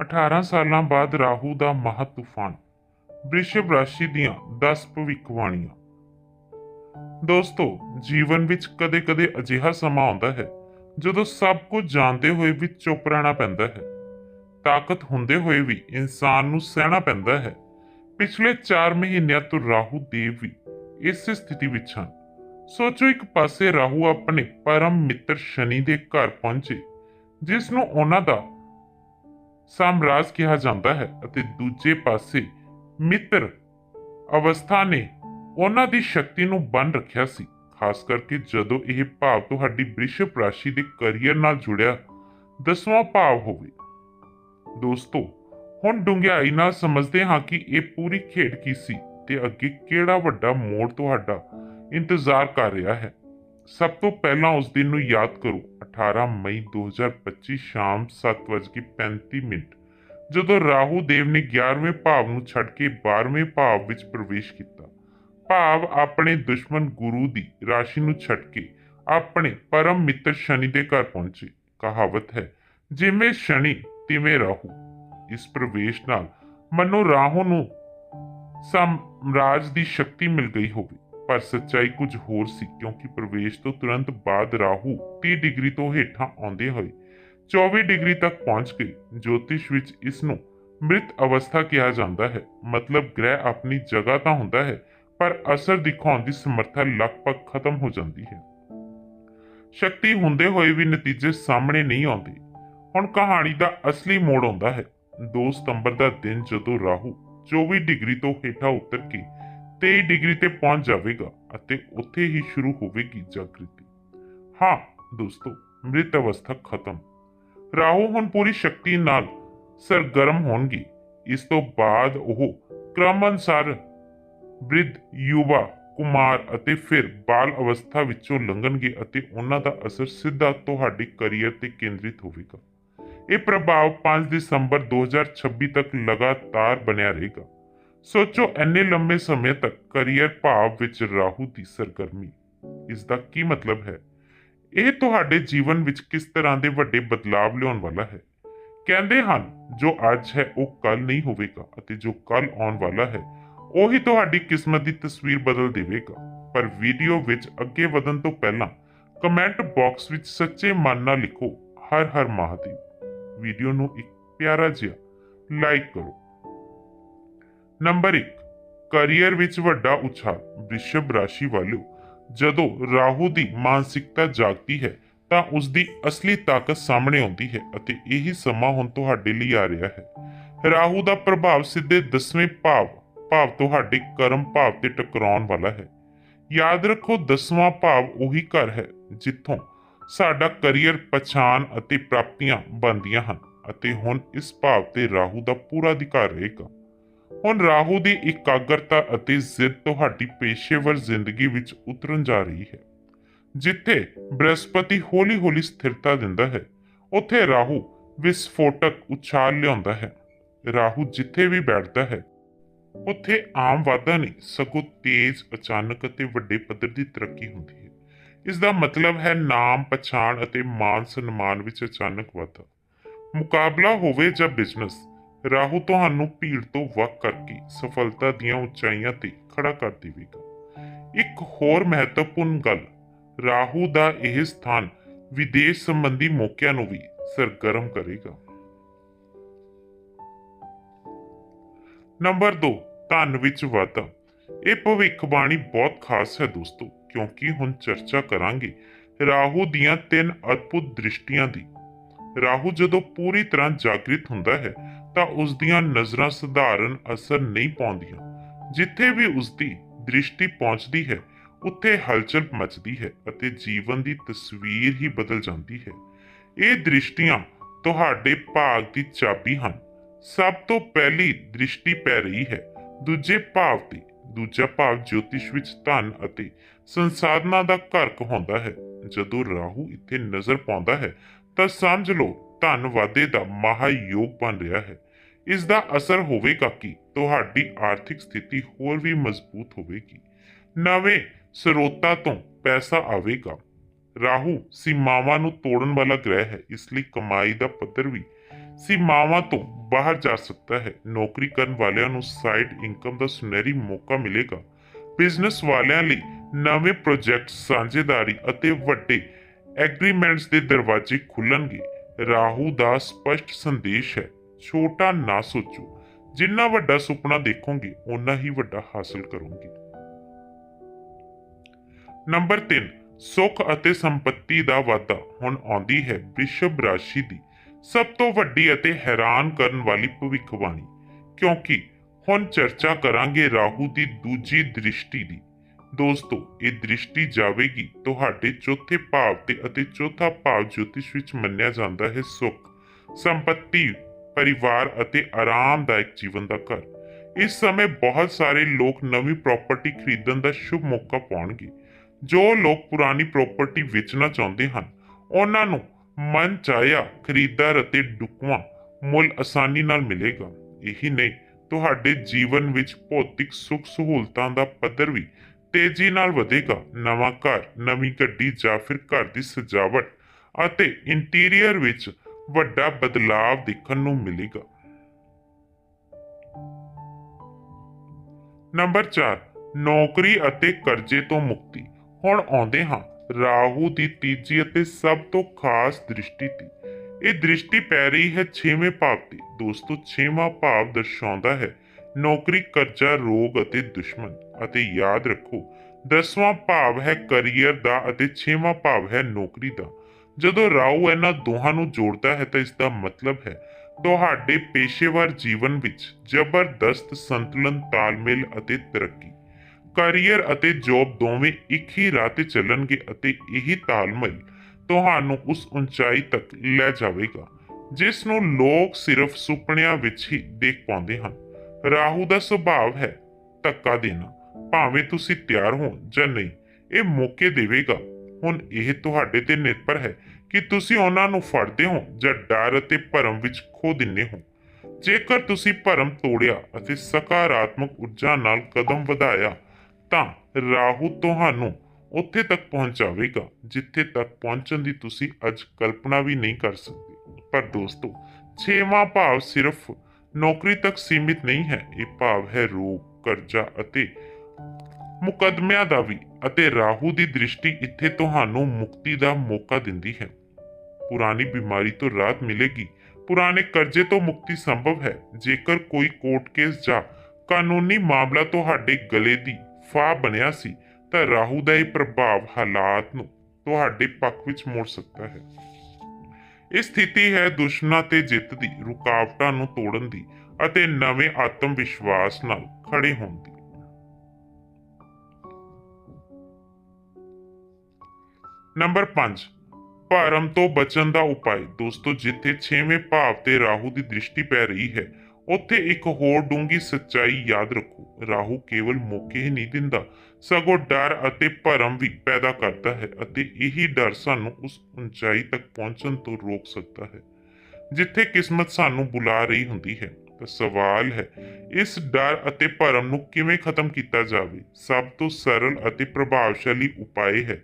18 ਸਾਲਾਂ ਬਾਅਦ ਰਾਹੂ ਦਾ ਮਹਾ ਤੂਫਾਨ। ਬ੍ਰਿਸ਼ਭ ਰਾਸ਼ੀ ਦੀਆਂ 10 ਭਵਿੱਖਬਾਣੀਆਂ। ਦੋਸਤੋ, ਜੀਵਨ ਵਿੱਚ ਕਦੇ-ਕਦੇ ਅਜਿਹਾ ਸਮਾਂ ਆਉਂਦਾ ਹੈ, ਜਦੋਂ ਸਭ ਕੁਝ ਜਾਣਦੇ ਹੋਏ ਵੀ ਚੁੱਪ ਰਹਿਣਾ ਪੈਂਦਾ ਹੈ। ਤਾਕਤ ਹੁੰਦੇ ਹੋਏ ਵੀ ਇਨਸਾਨ ਨੂੰ ਸਹਿਣਾ ਪੈਂਦਾ ਹੈ। ਪਿਛਲੇ 4 ਮਹੀਨਿਆਂ ਤੋਂ ਰਾਹੂ ਦੇਵ ਵੀ ਇਸ ਸਥਿਤੀ ਵਿੱਚ ਹਨ। ਸੋਚੋ, ਇੱਕ ਪਾਸੇ ਰਾਹੂ ਆਪਣੇ ਪਰਮ ਮਿੱਤਰ ਸ਼ਨੀ ਦੇ ਘਰ ਪਹੁੰਚੇ, ਜਿਸ ਨੂੰ ਉਹਨਾਂ ਦਾ ਸਾਮਰਾਜ ਕਿਹਾ ਜਾਂਦਾ ਹੈ ਅਤੇ ਦੂਜੇ ਪਾਸੇ ਮਿੱਤਰ ਅਵਸਥਾ ਨੇ ਉਹਨਾਂ ਦੀ ਸ਼ਕਤੀ ਨੂੰ ਬੰਨ ਰੱਖਿਆ ਸੀ, ਖਾਸ ਕਰਕੇ ਜਦੋਂ ਇਹ ਭਾਵ ਤੁਹਾਡੀ ਬ੍ਰਿਸ਼ਭ ਰਾਸ਼ੀ ਦੇ ਕੈਰੀਅਰ ਨਾਲ ਜੁੜਿਆ, ਦਸਵਾਂ ਭਾਵ ਹੋਵੇ। ਦੋਸਤੋ, ਹੁਣ ਡੂੰਘਾਈ ਨਾਲ ਸਮਝਦੇ ਹਾਂ ਕਿ ਇਹ ਪੂਰੀ ਖੇਡ ਕੀ ਸੀ ਤੇ ਅੱਗੇ ਕਿਹੜਾ ਵੱਡਾ ਮੋੜ ਤੁਹਾਡਾ ਇੰਤਜ਼ਾਰ ਕਰ ਰਿਹਾ ਹੈ। ਸਭ ਤੋਂ ਪਹਿਲਾਂ ਉਸ ਦਿਨ ਨੂੰ ਯਾਦ ਕਰੋ। 18 ਮਈ 2025 ਸ਼ਾਮ 7:35 ਮਿੰਟ, ਜਦੋਂ ਰਾਹੂ ਦੇਵ ਨੇ 11ਵੇਂ ਭਾਵ ਨੂੰ ਛੱਡ ਕੇ 12ਵੇਂ ਭਾਵ ਵਿੱਚ ਪ੍ਰਵੇਸ਼ ਕੀਤਾ। ਭਾਵ ਆਪਣੇ ਦੁਸ਼ਮਣ ਗੁਰੂ ਦੀ ਰਾਸ਼ੀ ਨੂੰ ਛੱਡ ਕੇ ਆਪਣੇ ਪਰਮ ਮਿੱਤਰ ਸ਼ਨੀ ਦੇ ਘਰ ਪਹੁੰਚੇ। ਕਹਾਵਤ ਹੈ, ਜਿਵੇਂ ਸ਼ਨੀ, ਤਿਵੇਂ ਰਾਹੂ। ਇਸ ਪ੍ਰਵੇਸ਼ ਨਾਲ ਮਨੋ ਰਾਹੂ ਨੂੰ ਸਾਮਰਾਜ ਦੀ ਸ਼ਕਤੀ ਮਿਲ ਗਈ ਹੋਵੇ। ਪਰ ਸੱਚਾਈ ਕੁਝ ਹੋਰ ਸੀ, ਕਿਉਂਕਿ ਪ੍ਰਵੇਸ਼ ਤੋਂ ਤੁਰੰਤ ਬਾਅਦ ਰਾਹੂ 30 ਡਿਗਰੀ ਤੋਂ ਹੇਠਾਂ ਆਉਂਦੇ ਹੋਏ 24 ਡਿਗਰੀ ਤੱਕ ਪਹੁੰਚ ਗਏ ਜੋਤਿਸ਼ ਵਿੱਚ ਇਸ ਨੂੰ ਮ੍ਰਿਤ ਅਵਸਥਾ ਕਿਹਾ ਜਾਂਦਾ ਹੈ। ਮਤਲਬ ਗ੍ਰਹਿ ਆਪਣੀ ਜਗ੍ਹਾ ਤਾਂ ਹੁੰਦਾ ਹੈ, ਪਰ ਅਸਰ ਦਿਖਾਉਣ ਦੀ ਸਮਰੱਥਾ ਲਗਭਗ ਖਤਮ ਹੋ ਜਾਂਦੀ ਹੈ। ਸ਼ਕਤੀ ਹੁੰਦੇ ਹੋਏ ਵੀ ਨਤੀਜੇ ਸਾਹਮਣੇ ਨਹੀਂ ਆਉਂਦੇ। ਹੁਣ ਕਹਾਣੀ ਦਾ ਅਸਲੀ ਮੋੜ ਆਉਂਦਾ ਹੈ। 2 ਸਤੰਬਰ ਦਾ ਦਿਨ ਜਦੋਂ ਰਾਹੂ 24 ਡਿਗਰੀ ਤੋਂ ਹੇਠਾਂ ਉਤਰ ਕੇ 23 ਡਿਗਰੀ ਤੇ ਪਹੁੰਚ ਜਾਵੇਗਾ ਅਤੇ ਉੱਥੇ ਹੀ ਸ਼ੁਰੂ ਹੋਵੇਗੀ ਜਾਗ੍ਰਿਤੀ। ਹਾਂ, ਦੋਸਤੋ, ਮ੍ਰਿਤ ਅਵਸਥਾ ਖਤਮ। ਰਾਹੂ ਹੁਣ ਪੂਰੀ ਸ਼ਕਤੀ ਨਾਲ ਸਰਗਰਮ ਹੋਣਗੇ। ਇਸ ਤੋਂ ਬਾਅਦ ਉਹ ਕ੍ਰਮ ਅਨੁਸਾਰ ਬ੍ਰਿਧ, ਯੁਵਾ, ਕੁਮਾਰ ਅਤੇ ਫਿਰ ਬਾਲ ਅਵਸਥਾ ਵਿੱਚੋਂ ਲੰਘਣਗੇ ਅਤੇ ਉਹਨਾਂ ਦਾ ਅਸਰ ਸਿੱਧਾ ਤੁਹਾਡੇ ਕੈਰੀਅਰ ਤੇ ਕੇਂਦਰਿਤ ਹੋਵੇਗਾ। ਇਹ ਪ੍ਰਭਾਵ 5 ਦਸੰਬਰ 2026 ਤੱਕ ਲਗਾਤਾਰ ਬਣਿਆ ਰਹੇਗਾ। ਸੋਚੋ ਐਨੇ ਲੰਬੇ ਸਮੇਂ ਤੱਕ ਕੈਰੀਅਰ ਭਾਵ ਵਿੱਚ ਰਾਹੂ ਦੀ ਸਰਗਰਮੀ। ਇਸ ਦਾ ਕੀ ਮਤਲਬ ਹੈ? ਇਹ ਤੁਹਾਡੇ ਜੀਵਨ ਵਿੱਚ ਕਿਸ ਤਰ੍ਹਾਂ ਦੇ ਵੱਡੇ ਬਦਲਾਵ ਲਿਆਉਣ ਵਾਲਾ ਹੈ? ਕਹਿੰਦੇ ਹਨ, ਜੋ ਅੱਜ ਹੈ ਉਹ ਕੱਲ ਨਹੀਂ ਹੋਵੇਗਾ ਅਤੇ ਜੋ ਕੱਲ ਆਉਣ ਵਾਲਾ ਹੈ, ਉਹੀ ਤੁਹਾਡੀ ਕਿਸਮਤ ਦੀ ਤਸਵੀਰ ਬਦਲ ਦੇਵੇਗਾ। ਪਰ ਵੀਡੀਓ ਵਿੱਚ ਅੱਗੇ ਵਧਣ ਤੋਂ ਪਹਿਲਾਂ ਕਮੈਂਟ ਬਾਕਸ ਵਿੱਚ ਸੱਚੇ ਮਨ ਨਾਲ ਲਿਖੋ, ਹਰ ਹਰ ਮਹਾਦੇਵ। ਵੀਡੀਓ ਨੂੰ ਇੱਕ ਪਿਆਰਾ ਜਿਹਾ ਲਾਈਕ ਕਰੋ। ਨੰਬਰ 1 ਕੈਰੀਅਰ ਵਿੱਚ ਵੱਡਾ ਉਛਾਲ ਵ੍ਰਿਸ਼ਭ ਰਾਸ਼ੀ ਵਾਲਿਓ ਜਦੋਂ ਰਾਹੂ ਦੀ ਮਾਨਸਿਕਤਾ ਜਾਗਦੀ ਹੈ, ਤਾਂ ਉਸ ਦੀ ਅਸਲੀ ਤਾਕਤ ਸਾਹਮਣੇ ਆਉਂਦੀ ਹੈ ਅਤੇ ਇਹੀ ਸਮਾਂ ਹੁਣ ਤੁਹਾਡੇ ਲਈ ਆ ਰਿਹਾ ਹੈ। ਰਾਹੂ ਦਾ ਪ੍ਰਭਾਵ ਸਿੱਧੇ 10ਵੇਂ ਭਾਵ ਭਾਵ ਤੁਹਾਡੇ ਕਰਮ ਭਾਵ ਤੇ ਟਕਰਾਉਣ ਵਾਲਾ ਹੈ। ਯਾਦ ਰੱਖੋ 10ਵਾਂ ਭਾਵ ਉਹੀ ਘਰ ਹੈ, ਜਿੱਥੋਂ ਸਾਡਾ ਕੈਰੀਅਰ ਪਛਾਣ ਅਤੇ ਪ੍ਰਾਪਤੀਆਂ ਬਣਦੀਆਂ ਹਨ ਅਤੇ ਹੁਣ ਇਸ ਭਾਵ ਤੇ ਰਾਹੂ ਦਾ ਪੂਰਾ ਅਧਿਕਾਰ ਰਹੇਗਾ। ਹੁਣ ਰਾਹੂ ਦੀ ਇਕਾਗਰਤਾ ਅਤੇ ਜ਼ਿੱਦ ਤੁਹਾਡੀ ਪੇਸ਼ੇਵਰ ਜ਼ਿੰਦਗੀ ਵਿੱਚ ਉਤਰਨ ਜਾ ਰਹੀ ਹੈ। ਜਿੱਥੇ ਬ੍ਰਹਸਪਤੀ ਹੌਲੀ-ਹੌਲੀ ਸਥਿਰਤਾ ਦਿੰਦਾ ਹੈ, ਉੱਥੇ ਰਾਹੂ ਵਿਸਫੋਟਕ ਉਛਾਲ ਲਿਆਉਂਦਾ ਹੈ। ਰਾਹੂ ਜਿੱਥੇ ਵੀ ਬੈਠਦਾ ਹੈ, ਉੱਥੇ ਆਮ ਵਾਧਾ ਨਹੀਂ, ਸਗੋਂ ਤੇਜ਼, ਅਚਾਨਕ ਅਤੇ ਵੱਡੇ ਪੱਧਰ ਦੀ ਤਰੱਕੀ ਹੁੰਦੀ ਹੈ। ਇਸ ਦਾ ਮਤਲਬ ਹੈ ਨਾਮ, ਪਛਾਣ ਅਤੇ ਮਾਨ ਸਨਮਾਨ ਵਿੱਚ ਅਚਾਨਕ ਵਾਧਾ। ਮੁਕਾਬਲਾ ਹੋਵੇ ਜਾਂ ਬਿਜ਼ਨਸ ਰਾਹੂ ਤੁਹਾਨੂੰ ਭੀੜ ਤੋਂ ਵੱਖ ਕਰਕੇ ਸਫਲਤਾ ਦੀਆਂ ਉਚਾਈਆਂ ਤੇ ਖੜਾ ਕਰ ਦੇਵੇਗਾ। ਇੱਕ ਹੋਰ ਮਹੱਤਵਪੂਰਨ ਗੱਲ, ਰਾਹੂ ਦਾ ਇਹ ਸਥਾਨ ਵਿਦੇਸ਼ ਸੰਬੰਧੀ ਮੌਕਿਆਂ ਨੂੰ ਵੀ ਸਰਗਰਮ ਕਰੇਗਾ। ਨੰਬਰ 2 ਧਨ ਵਿੱਚ ਵਾਧਾ। ਇਹ ਭਵਿੱਖਬਾਣੀ ਬਹੁਤ ਖਾਸ ਹੈ ਦੋਸਤੋ, ਕਿਉਂਕਿ ਹੁਣ ਚਰਚਾ ਕਰਾਂਗੇ ਰਾਹੂ ਦੀਆਂ ਤਿੰਨ ਅਦਭੁਤ ਦ੍ਰਿਸ਼ਟੀਆਂ ਦੀ। ਰਾਹੂ ਜਦੋਂ ਪੂਰੀ ਤਰ੍ਹਾਂ ਜਾਗ੍ਰਿਤ ਹੁੰਦਾ ਹੈ ਤਾਂ ਉਸ ਦੀਆਂ ਨਜ਼ਰਾਂ ਸਧਾਰਨ ਅਸਰ ਨਹੀਂ ਪਾਉਂਦੀਆਂ। ਜਿੱਥੇ ਵੀ ਉਸ ਦੀ ਦ੍ਰਿਸ਼ਟੀ ਪਹੁੰਚਦੀ ਹੈ, ਉੱਥੇ ਹਲਚਲ ਮਚਦੀ ਹੈ ਅਤੇ ਜੀਵਨ ਦੀ ਤਸਵੀਰ ਹੀ ਬਦਲ ਜਾਂਦੀ ਹੈ। ਇਹ ਦ੍ਰਿਸ਼ਟੀਆਂ ਤੁਹਾਡੇ ਭਾਗ ਦੀ ਚਾਬੀ ਹਨ। ਸਭ ਤੋਂ ਪਹਿਲੀ ਦ੍ਰਿਸ਼ਟੀ ਪੈ ਰਹੀ ਹੈ। ਦੂਜੇ ਭਾਵ ਤੇ ਦੂਜਾ ਭਾਵ ਜੋਤਿਸ਼ ਵਿੱਚ ਧਨ ਅਤੇ ਸੰਸਾਧਨਾਂ ਦਾ ਘਰ ਕਹਾਉਂਦਾ ਹੈ। ਜਦੋਂ ਰਾਹੂ ਇੱਥੇ ਨਜ਼ਰ ਪਾਉਂਦਾ ਹੈ, ਤਾਂ ਸਮਝ ਲਓ ਧਨ ਵਾਧੇ ਦਾ ਮਹਾਯੋਗ ਬਣ ਰਿਹਾ ਹੈ। ਇਸ ਦਾ ਅਸਰ ਹੋਵੇਗਾ ਕਿ? ਤੁਹਾਡੀ ਆਰਥਿਕ ਸਥਿਤੀ ਹੋਰ ਵੀ ਮਜ਼ਬੂਤ ਹੋਵੇਗੀ। ਨਵੇਂ ਸਰੋਤਾਂ ਤੋਂ ਪੈਸਾ ਆਵੇਗਾ। ਰਾਹੂ ਸੀਮਾਵਾਂ ਨੂੰ ਤੋੜਨ ਵਾਲਾ ਗ੍ਰਹਿ ਹੈ, ਇਸ ਲਈ ਕਮਾਈ ਦਾ ਪੱਧਰ ਵੀ ਸੀਮਾਵਾਂ ਤੋਂ ਬਾਹਰ ਜਾ ਸਕਦਾ ਹੈ। ਨੌਕਰੀ ਕਰਨ ਵਾਲਿਆਂ ਨੂੰ ਸਾਈਡ ਇਨਕਮ ਦਾ ਸੁਨਹਿਰੀ ਮੌਕਾ ਮਿਲੇਗਾ। ਬਿਜ਼ਨਸ ਵਾਲਿਆਂ ਲਈ ਨਵੇਂ ਪ੍ਰੋਜੈਕਟ ਸਾਂਝੇਦਾਰੀ ਅਤੇ ਵੱਡੇ ਐਗਰੀਮੈਂਟਸ ਦੇ ਦਰਵਾਜ਼ੇ ਖੁੱਲਣਗੇ। ਰਾਹੂ ਦਾ ਸਪਸ਼ਟ ਸੰਦੇਸ਼ ਹੈ ਛੋਟਾ ਨਾ ਸੋਚੋ। ਜਿੰਨਾ ਵੱਡਾ ਸੁਪਨਾ ਦੇਖੋਗੇ, ਓਨਾ ਹੀ ਵੱਡਾ ਹਾਸਲ ਕਰੋਗੇ। ਨੰਬਰ 3 ਸੁੱਖ ਅਤੇ ਸੰਪਤੀ ਦਾ ਵਾਧਾ ਹੁਣ ਆਉਂਦੀ ਹੈ ਵ੍ਰਿਸ਼ਭ ਰਾਸ਼ੀ ਦੀ। ਸਭ ਤੋਂ ਵੱਡੀ ਅਤੇ ਹੈਰਾਨ ਕਰਨ ਵਾਲੀ ਭਵਿੱਖਬਾਣੀ, ਕਿਉਂਕਿ ਹੁਣ ਚਰਚਾ ਕਰਾਂਗੇ ਰਾਹੂ ਦੀ ਦੂਜੀ ਦ੍ਰਿਸ਼ਟੀ ਦੀ। ਦੋਸਤੋ, ਇਹ ਦ੍ਰਿਸ਼ਟੀ ਜਾਵੇਗੀ, ਤੁਹਾਡੇ ਚੌਥੇ ਭਾਵ ਤੇ ਅਤੇ ਚੌਥਾ ਭਾਵ ਜੋਤਿਸ਼ ਵਿੱਚ ਮੰਨਿਆ ਜਾਂਦਾ ਹੈ ਸੁੱਖ, ਸੰਪਤੀ ਪਰਿਵਾਰ ਅਤੇ ਆਰਾਮਦਾਇਕ ਜੀਵਨ ਦਾ ਘਰ। ਇਸ ਸਮੇਂ ਬਹੁਤ ਸਾਰੇ ਲੋਕ ਨਵੀਂ ਪ੍ਰਾਪਰਟੀ ਖਰੀਦਣ ਦਾ ਸ਼ੁਭ ਮੌਕਾ ਪਾਉਣਗੇ। ਜੋ ਲੋਕ ਪੁਰਾਣੀ ਪ੍ਰਾਪਰਟੀ ਵੇਚਣਾ ਚਾਹੁੰਦੇ ਹਨ, ਉਹਨਾਂ ਨੂੰ ਮਨ ਚਾਹਿਆ ਖਰੀਦਦਾਰ ਅਤੇ ਢੁਕਵਾਂ ਮੁੱਲ ਆਸਾਨੀ ਨਾਲ ਮਿਲੇਗਾ। ਇਹੀ ਨਹੀਂ, ਤੁਹਾਡੇ ਜੀਵਨ ਵਿੱਚ ਭੌਤਿਕ ਸੁੱਖ ਸਹੂਲਤਾਂ ਦਾ ਪੱਧਰ ਵੀ ਤੇਜ਼ੀ ਨਾਲ ਵਧੇਗਾ। ਨਵਾਂ ਘਰ, ਨਵੀਂ ਗੱਡੀ ਜਾਂ ਫਿਰ ਘਰ ਦੀ ਸਜਾਵਟ ਅਤੇ ਇੰਟੀਰੀਅਰ ਵਿੱਚ ਵੱਡਾ ਬਦਲਾਅ ਦੇਖਣ ਨੂੰ ਮਿਲੇਗਾ। ਨੰਬਰ 4 ਨੌਕਰੀ ਅਤੇ ਕਰਜ਼ੇ ਤੋਂ ਮੁਕਤੀ। ਹੁਣ ਆਉਂਦੇ ਹਾਂ ਰਾਹੂ ਦੀ ਤੀਜੀ ਅਤੇ ਸਭ ਤੋਂ ਖਾਸ ਦ੍ਰਿਸ਼ਟੀ ਤੇ। ਇਹ ਦ੍ਰਿਸ਼ਟੀ ਪੈ ਰਹੀ ਹੈ 6ਵੇਂ ਭਾਵ ਤੇ। ਦੋਸਤੋ 6ਵਾਂ ਭਾਵ ਦਰਸਾਉਂਦਾ ਹੈ, ਨੌਕਰੀ, ਕਰਜ਼ਾ, ਰੋਗ ਅਤੇ ਦੁਸ਼ਮਣ। ਅਤੇ ਯਾਦ ਰੱਖੋ 10ਵਾਂ ਭਾਵ ਹੈ ਕੈਰੀਅਰ ਦਾ ਅਤੇ 6ਵਾਂ ਭਾਵ ਹੈ ਨੌਕਰੀ ਦਾ। ਜਦੋਂ ਰਾਹੂ ਇਹਨਾਂ ਦੋਹਾਂ ਨੂੰ ਜੋੜਦਾ ਹੈ ਤਾਂ ਇਸ ਦਾ ਮਤਲਬ ਹੈ, ਤੁਹਾਡੇ ਪੇਸ਼ੇਵਰ ਜੀਵਨ ਵਿੱਚ ਜ਼ਬਰਦਸਤ ਸੰਤੁਲਨ, ਤਾਲਮੇਲ ਅਤੇ ਤਰੱਕੀ। ਕੈਰੀਅਰ ਅਤੇ ਜੌਬ ਦੋਵੇਂ ਇੱਕ ਹੀ ਰਾਹ ਤੇ ਚੱਲਣਗੇ ਅਤੇ ਇਹੀ ਤਾਲਮੇਲ ਤੁਹਾਨੂੰ ਉਸ ਉਚਾਈ ਤੱਕ ਲੈ ਜਾਵੇਗਾ, ਜਿਸ ਨੂੰ ਲੋਕ ਸਿਰਫ ਸੁਪਨਿਆਂ ਵਿੱਚ ਹੀ ਦੇਖ ਪਾਉਂਦੇ ਹਨ। ਰਾਹੂ ਦਾ ਸੁਭਾਅ ਹੈ ਧੱਕਾ ਦੇਣਾ, ਭਾਵੇਂ ਤੁਸੀਂ ਤਿਆਰ ਹੋ ਜਾਂ ਨਹੀਂ, ਇਹ ਮੌਕੇ ਦੇਵੇਗਾ। ਹੁਣ ਇਹ ਤੁਹਾਡੇ ਤੇ ਨਿਰਭਰ ਹੈ ਕਿ ਤੁਸੀਂ ਉਹਨਾਂ ਨੂੰ ਫੜਦੇ ਹੋ ਜਾਂ ਡਰ ਅਤੇ ਭਰਮ ਵਿੱਚ ਖੋ ਦਿੰਦੇ ਹੋ। ਜੇਕਰ ਤੁਸੀਂ ਭਰਮ ਤੋੜਿਆ ਅਤੇ ਸਕਾਰਾਤਮਕ ਊਰਜਾ ਨਾਲ ਕਦਮ ਵਧਾਇਆ, ਤਾਂ ਰਾਹੂ ਤੁਹਾਨੂੰ ਉੱਥੇ ਤੱਕ ਪਹੁੰਚਾਵੇਗਾ, ਜਿੱਥੇ ਤੱਕ ਪਹੁੰਚਣ ਦੀ ਤੁਸੀਂ ਅੱਜ ਕਲਪਨਾ ਵੀ ਨਹੀਂ ਕਰ ਸਕਦੇ। ਪਰ ਦੋਸਤੋ, ਛੇਵਾਂ ਭਾਵ ਸਿਰਫ ਨੌਕਰੀ ਤੱਕ ਸੀਮਿਤ ਨਹੀਂ ਹੈ। ਇਹ ਭਾਵ ਹੈ ਰੋਗ ਕਰਜ਼ਾ ਅਤੇ ਮੁਕਦਮਿਆਂ ਦਾ ਵੀ। ਅਤੇ ਰਾਹੂ ਦੀ ਦ੍ਰਿਸ਼ਟੀ ਇੱਥੇ ਤੁਹਾਨੂੰ ਮੁਕਤੀ ਦਾ ਮੌਕਾ ਦਿੰਦੀ ਹੈ। ਪੁਰਾਣੀ ਬਿਮਾਰੀ ਤੋਂ ਰਾਹਤ ਮਿਲੇਗੀ। ਪੁਰਾਣੇ ਕਰਜ਼ੇ ਤੋਂ ਮੁਕਤੀ ਸੰਭਵ ਹੈ। ਜੇਕਰ ਕੋਈ ਕੋਰਟ ਕੇਸ ਜਾਂ ਕਾਨੂੰਨੀ ਮਾਮਲਾ ਤੁਹਾਡੇ ਗਲੇ ਦੀ ਫਾ ਬਣਿਆ ਸੀ, ਤਾਂ ਰਾਹੂ ਦਾ ਇਹ ਪ੍ਰਭਾਵ ਹਾਲਾਤ ਨੂੰ ਤੁਹਾਡੇ ਪੱਖ ਵਿੱਚ ਮੋੜ ਸਕਦਾ ਹੈ। ਇਹ ਸਥਿਤੀ ਹੈ ਦੁਸ਼ਮਣਾਂ ਤੇ ਜਿੱਤ ਦੀ, ਰੁਕਾਵਟਾਂ ਨੂੰ ਤੋੜਨ ਦੀ ਅਤੇ ਨਵੇਂ ਆਤਮ ਵਿਸ਼ਵਾਸ ਨਾਲ ਖੜੇ ਹੋਣ ਦੀ। ਨੰਬਰ 5 ਭਰਮ ਤੋਂ ਬਚਣ ਦਾ ਉਪਾਅ। ਦੋਸਤੋ, ਜਿੱਥੇ 6ਵੇਂ ਭਾਵ ਤੇ ਰਾਹੂ ਦੀ ਦ੍ਰਿਸ਼ਟੀ ਪੈ ਰਹੀ ਹੈ, ਉੱਥੇ ਇੱਕ ਹੋਰ ਡੂੰਗੀ ਸੱਚਾਈ ਯਾਦ ਰੱਖੋ। ਰਾਹੂ ਕੇਵਲ ਮੌਕੇ ਹੀ ਨਹੀਂ ਦਿੰਦਾ, ਸਗੋਂ ਡਰ ਅਤੇ ਭਰਮ ਵੀ ਪੈਦਾ ਕਰਦਾ ਹੈ ਅਤੇ ਇਹੀ ਡਰ ਸਾਨੂੰ ਉਸ ਉਚਾਈ ਤੱਕ ਪਹੁੰਚਣ ਤੋਂ ਰੋਕ ਸਕਦਾ ਹੈ, ਜਿੱਥੇ ਕਿਸਮਤ ਸਾਨੂੰ ਬੁਲਾ ਰਹੀ ਹੁੰਦੀ ਹੈ। ਤਾਂ ਸਵਾਲ ਹੈ, ਇਸ ਡਰ ਅਤੇ ਭਰਮ ਨੂੰ ਕਿਵੇਂ ਖਤਮ ਕੀਤਾ ਜਾਵੇ? ਸਭ ਤੋਂ ਸਰਲ ਅਤੇ ਪ੍ਰਭਾਵਸ਼ਾਲੀ ਉਪਾਅ ਹੈ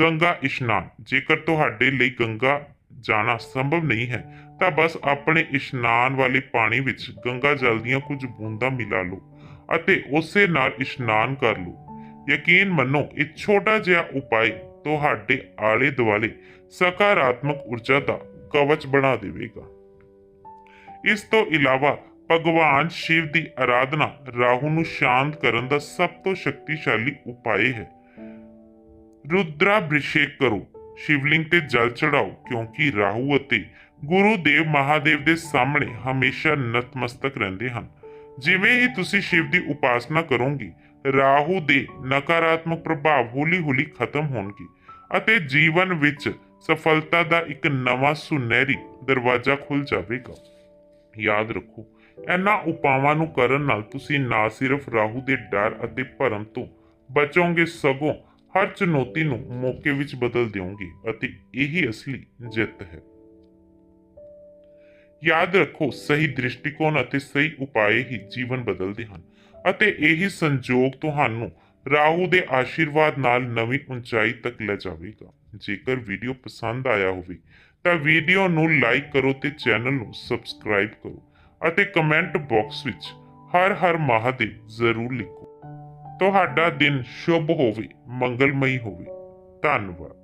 ਗੰਗਾ ਇਸ਼ਨਾਨ। ਜੇਕਰ ਤੁਹਾਡੇ ਲਈ ਗੰਗਾ ਜਾਣਾ ਸੰਭਵ ਨਹੀਂ ਹੈ, ਤਾਂ ਬਸ ਆਪਣੇ ਇਸ਼ਨਾਨ ਵਾਲੇ ਪਾਣੀ ਵਿੱਚ ਗੰਗਾ ਜਲ ਦੀਆਂ ਕੁਝ ਬੂੰਦਾਂ ਮਿਲਾ ਲਓ ਅਤੇ ਉਸੇ ਨਾਲ ਇਸ਼ਨਾਨ ਕਰ ਲਓ। ਯਕੀਨ ਮੰਨੋ ਇਹ ਛੋਟਾ ਜਿਹਾ ਉਪਾਅ ਤੁਹਾਡੇ ਆਲੇ ਦੁਆਲੇ ਸਕਾਰਾਤਮਕ ਊਰਜਾ ਦਾ ਕਵਚ ਬਣਾ ਦੇਵੇਗਾ। ਇਸ ਤੋਂ ਇਲਾਵਾ ਭਗਵਾਨ ਸ਼ਿਵ ਦੀ ਆਰਾਧਨਾ ਰਾਹੂ ਨੂੰ ਸ਼ਾਂਤ ਕਰਨ ਦਾ ਸਭ ਤੋਂ ਸ਼ਕਤੀਸ਼ਾਲੀ ਉਪਾਅ ਹੈ। ਰੁਦਰਾਭਿਸ਼ੇਕ ਕਰੋ। ਸ਼ਿਵਲਿੰਗ ਤੇ ਜਲ ਚੜਾਓ, ਕਿਉਂਕਿ ਰਾਹੂ ਅਤੇ ਗੁਰੂ ਦੇਵ ਮਹਾਦੇਵ ਦੇ ਸਾਹਮਣੇ ਹਮੇਸ਼ਾ ਨਤਮਸਤਕ ਰਹਿੰਦੇ ਹਨ। ਜਿਵੇਂ ਹੀ ਤੁਸੀਂ ਸ਼ਿਵ ਦੀ ਉਪਾਸਨਾ ਕਰੋਗੇ, ਰਾਹੂ ਦੇ ਨਕਾਰਾਤਮਕ ਪ੍ਰਭਾਵ ਹੌਲੀ-ਹੌਲੀ ਖਤਮ ਹੋਣਗੇ ਅਤੇ ਜੀਵਨ ਵਿੱਚ ਸਫਲਤਾ ਦਾ ਇੱਕ ਨਵਾਂ ਸੁਨਹਿਰੀ ਦਰਵਾਜ਼ਾ ਖੁੱਲ ਜਾਵੇਗਾ। ਯਾਦ ਰੱਖੋ, ਇਹਨਾਂ ਉਪਾਵਾਂ ਨੂੰ ਕਰਨ ਨਾਲ ਤੁਸੀਂ ਨਾ ਸਿਰਫ ਰਾਹੂ ਦੇ ਡਰ ਅਤੇ ਭਰਮ ਤੋਂ ਬਚੋਗੇ, ਸਗੋਂ ਹਰ ਚੁਣੌਤੀ ਨੂੰ ਮੌਕੇ ਵਿੱਚ ਬਦਲ ਦਿਓਗੇ ਅਤੇ ਇਹੀ ਅਸਲੀ ਜਿੱਤ ਹੈ। ਯਾਦ ਰੱਖੋ, ਸਹੀ ਦ੍ਰਿਸ਼ਟੀਕੋਣ ਅਤੇ ਸਹੀ ਉਪਾਏ ਹੀ ਜੀਵਨ ਬਦਲਦੇ ਹਨ ਅਤੇ ਇਹੀ ਸੰਜੋਗ ਤੁਹਾਨੂੰ ਰਾਹੂ ਦੇ ਆਸ਼ੀਰਵਾਦ ਨਾਲ ਨਵੀਂ ਉਚਾਈ ਤੱਕ ਲੈ ਜਾਵੇਗਾ। ਜੇਕਰ ਵੀਡੀਓ ਪਸੰਦ ਆਇਆ ਹੋਵੇ, ਤਾਂ ਵੀਡੀਓ ਨੂੰ ਲਾਈਕ ਕਰੋ ਤੇ ਚੈਨਲ ਨੂੰ ਸਬਸਕ੍ਰਾਈਬ ਕਰੋ ਅਤੇ ਕਮੈਂਟ ਬਾਕਸ ਵਿੱਚ ਹਰ ਹਰ ਮਹਾਦੇਵ ਜ਼ਰੂਰ ਲਿਖੋ। ਤੁਹਾਡਾ ਦਿਨ ਸ਼ੁਭ ਹੋਵੇ ਮੰਗਲਮਈ ਹੋਵੇ। ਧੰਨਵਾਦ।